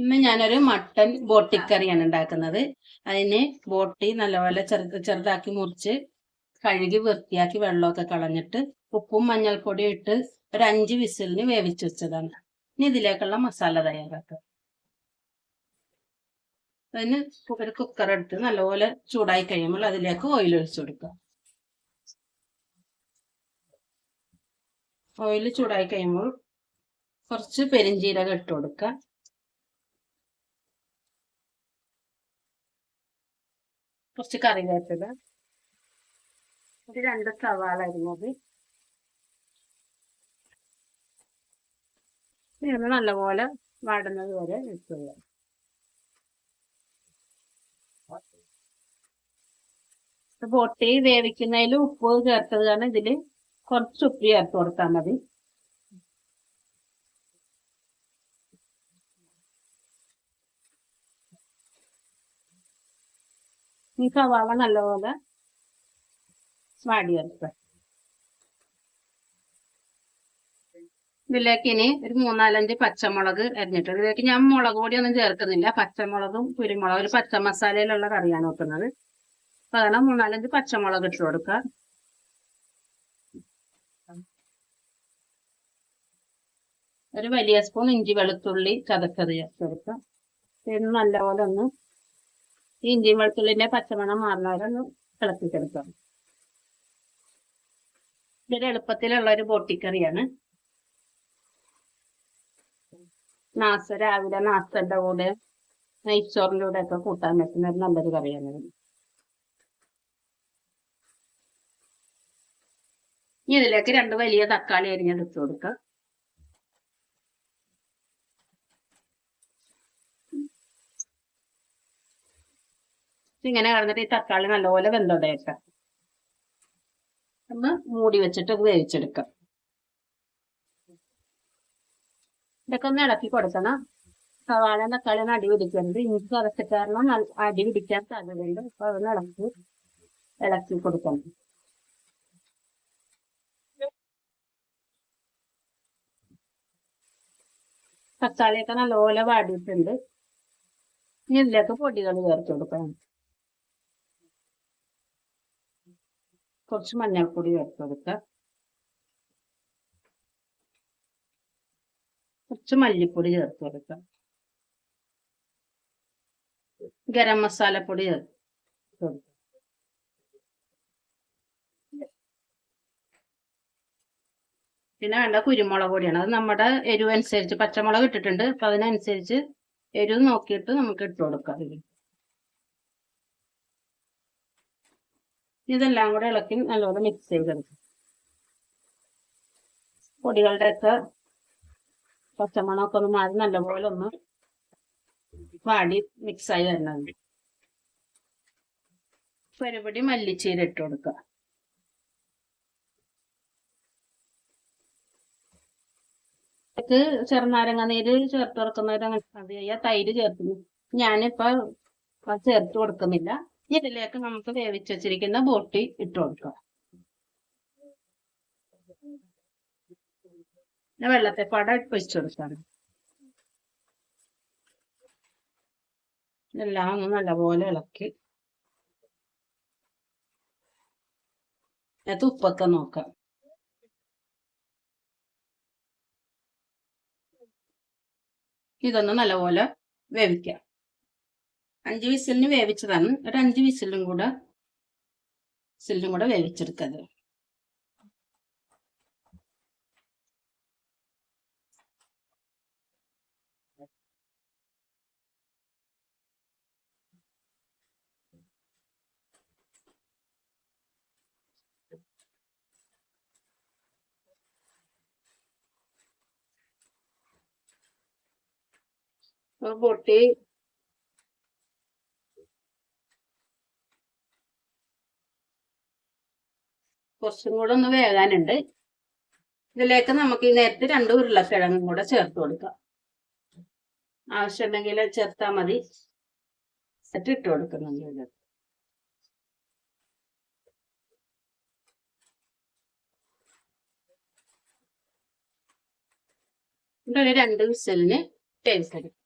ഇന്ന് ഞാനൊരു മട്ടൻ ബോട്ടിക്കറിയാണ് ഉണ്ടാക്കുന്നത്. അതിന് ബോട്ടി നല്ലപോലെ ചെറുത് ചെറുതാക്കി മുറിച്ച് കഴുകി വൃത്തിയാക്കി വെള്ളമൊക്കെ കളഞ്ഞിട്ട് ഉപ്പും മഞ്ഞൾപ്പൊടിയും ഇട്ട് ഒരു അഞ്ച് വിസിലിന് വേവിച്ച് വെച്ചതാണ്. ഇനി ഇതിലേക്കുള്ള മസാല തയ്യാറാക്കുക അതിന് ഒരു കുക്കർ എടുത്ത് നല്ലപോലെ ചൂടായി കഴിയുമ്പോൾ അതിലേക്ക് ഓയിൽ ഒഴിച്ചു കൊടുക്കുക ഓയിൽ ചൂടായി കഴിയുമ്പോൾ കുറച്ച് പെരിഞ്ജീരകം ഇട്ട് കൊടുക്കുക കുറച്ച് കറിവേപ്പില ഒരു രണ്ട് സവാള അരിഞ്ഞത്. ഇത് നല്ലപോലെ വാടുന്നത് വരെ വെക്കുക പൊട്ടി വേവിക്കുന്നതിൽ ഉപ്പ് ചേർത്തത് കാരണം ഇതിൽ കുറച്ച് ഉപ്പ് ചേർത്ത് കൊടുത്താൽ മതി. ഈ നല്ലപോലെ വാടിയെടുക്കുക ഇതിലേക്ക് ഇനി ഒരു മൂന്നാലഞ്ച് പച്ചമുളക് അരിഞ്ഞിട്ട് ഇതിലേക്ക് ഞാൻ മുളക് പൊടിയൊന്നും ചേർക്കുന്നില്ല. പച്ചമുളകും കുരുമുളകും ഒരു പച്ച മസാലയിലുള്ള കറിയാണ് വെക്കുന്നത്. അപ്പൊ അതാണ് മൂന്നാലഞ്ച് പച്ചമുളക് ഇട്ട് കൊടുക്കുക ഒരു വലിയ സ്പൂൺ ഇഞ്ചി വെളുത്തുള്ളി ചതച്ചത് ചേർക്കുക ഇത് നല്ലപോലെ ഒന്ന് ഈ ഇഞ്ചി വെളുത്തുള്ളിന്റെ പച്ചമണം മാറുന്നവരൊന്ന് തിളപ്പിച്ചെടുക്കാം. ഇതൊരു എളുപ്പത്തിലുള്ള ഒരു ബോട്ടിക്കറിയാണ്. നാസ രാവിലെ നാസന്റെ കൂടെ നെയ്ച്ചോറിന്റെ കൂടെ ഒക്കെ കൂട്ടാൻ പറ്റുന്ന ഒരു നല്ലൊരു കറിയാണ്. ഇനി ഇതിലേക്ക് രണ്ട് വലിയ തക്കാളി അരിഞ്ഞെടുത്ത് കൊടുക്കുക ഇങ്ങനെ കിടന്നിട്ട് ഈ തക്കാളി നല്ലപോലെ വെന്തോടേക്കാം ഒന്ന് മൂടി വെച്ചിട്ട് വേവിച്ചെടുക്കാം. ഇതൊക്കെ ഒന്ന് ഇളക്കി കൊടുക്കണം. സവാള തക്കാളി ഒന്ന് അടി പിടിക്കരുത്. ഇഞ്ചി നല്ല അടി പിടിക്കാൻ സാധ്യതയുണ്ട്. അപ്പൊ അതൊന്ന് ഇളക്കി ഇളക്കി കൊടുക്കണം. തക്കാളിയൊക്കെ നല്ലപോലെ വാടിയിട്ടുണ്ട്. ഇനി ഇതിലേക്ക് പൊടികൾ ചേർത്ത് കൊടുക്കണം. കുറച്ച് മഞ്ഞൾപ്പൊടി ചേർത്ത് കൊടുക്കുക കുറച്ച് മല്ലിപ്പൊടി ചേർത്ത് കൊടുക്കുക ഗരം മസാലപ്പൊടി ചേർത്ത് കൊടുക്കുക പിന്നെ വേണ്ട കുരുമുളക് പൊടിയാണ്. അത് നമ്മുടെ എരിവ് അനുസരിച്ച് പച്ചമുളക് ഇട്ടിട്ടുണ്ട്. അപ്പൊ അതിനനുസരിച്ച് എരിവ് നോക്കിയിട്ട് നമുക്ക് ഇട്ട് കൊടുക്കാം. ഇതെല്ലാം കൂടെ ഇളക്കി നല്ലപോലെ മിക്സ് ചെയ്തെടുക്കും. പൊടികളുടെ ഒക്കെ പച്ചമണമൊക്കെ ഒന്ന് മാറി നല്ലപോലെ ഒന്ന് വാടി മിക്സ് ആയി വരണുണ്ട് പരിപടി മല്ലിച്ചീര ഇട്ട് കൊടുക്കുക. ഇതിലേക്ക് ചെറുനാരങ്ങ നീര് ചേർത്ത് കൊടുക്കുന്നവരങ്ങനെ അത് ചെയ്യാ. തൈര് ചേർക്കുന്നു. ഞാനിപ്പോ ചേർത്ത് കൊടുക്കുന്നില്ല. ഇതിലേക്ക് നമുക്ക് വേവിച്ച് വെച്ചിരിക്കുന്ന ബോട്ടി ഇട്ട് കൊടുക്കുക. പിന്നെ വെള്ളത്തെപ്പാട വെച്ച് കൊടുക്കാണ് എല്ലാം ഒന്ന് നല്ലപോലെ ഇളക്കി. അത് ഉപ്പൊക്കെ നോക്കാം. ഇതൊന്ന് നല്ലപോലെ വേവിക്കാം. അഞ്ച് വിസിലിന് വേവിച്ചതാണ്. ഒരു അഞ്ച് വിസിലും കൂടെ വിസിലും കൂടെ വേവിച്ചെടുക്കത് ബോട്ടി കുറച്ചും കൂടെ ഒന്ന് വേകാനുണ്ട്. ഇതിലേക്ക് നമുക്ക് ഈ നേരത്തെ രണ്ട് ഉരുളക്കിഴങ്ങും കൂടെ ചേർത്ത് കൊടുക്കാം. ആവശ്യമുണ്ടെങ്കിൽ ചേർത്താൽ മതി. സെറ്റ് ഇട്ട് കൊടുക്കുന്നുണ്ട് ഇതിലേക്ക്. ഇതൊരു രണ്ട് വിസലിന് ടേസ്റ്റ് എടുക്കും.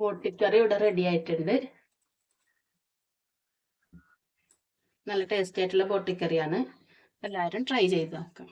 ബോട്ടിക്കറി ഇവിടെ റെഡി ആയിട്ടുണ്ട്. നല്ല ടേസ്റ്റി ആയിട്ടുള്ള ബോട്ടിക്കറിയാണ് എല്ലാവരും ട്രൈ ചെയ്ത് നോക്കാം.